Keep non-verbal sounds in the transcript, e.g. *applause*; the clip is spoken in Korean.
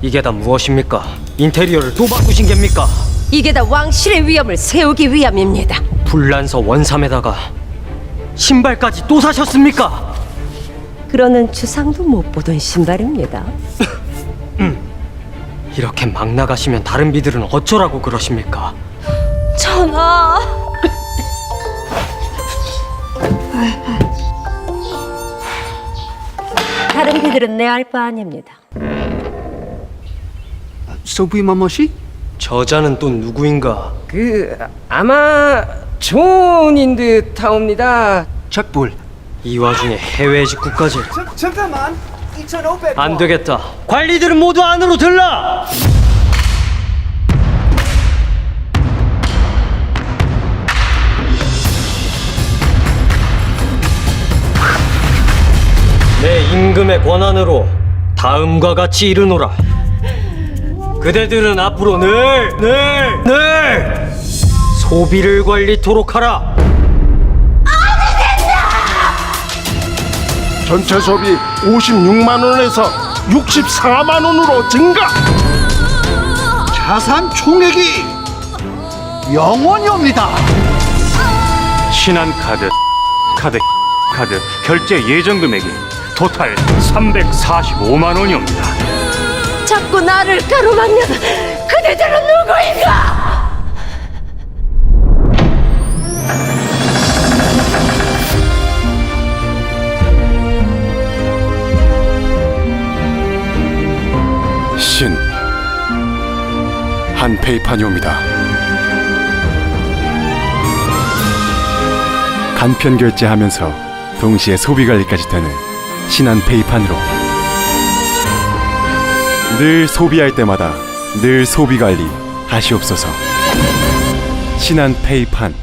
이게 다 무엇입니까? 인테리어를 또 바꾸신 겁니까? 이게 다 왕실의 위엄을 세우기 위함입니다. 불란서 원삼에다가 신발까지 또 사셨습니까? 그러는 주상도 못 보던 신발입니다. *laughs* 이렇게 막 나가시면 다른 비들은 어쩌라고 그러십니까? 전하. 다른 비들은 내 알 바 아닙니다. 소부이 마마시? 저자는 또 누구인가? 그 아마 존인 듯하옵니다. 작불 이 와중에 해외 직구까지 안 되겠다 관리들은 모두 안으로 들라 임금의 권한으로 다음과 같이 이르노라. 그대들은 앞으로 늘 늘, 늘 소비를 관리토록 하라. 전체 소비 56만 원에서 64만 원으로 증가. 자산 총액이 영원히 옵니다. 신한 카드, 카드, 카드 결제 예정 금액이 토탈 345만 원이옵니다. 자꾸 나를 가로막는 그대들은 누구인가? 신 한페이판이 옵니다. 간편 결제하면서 동시에 소비 관리까지 되는 신한 페이판으로 늘 소비할 때마다 늘 소비 관리 하시옵소서. 신한 페이판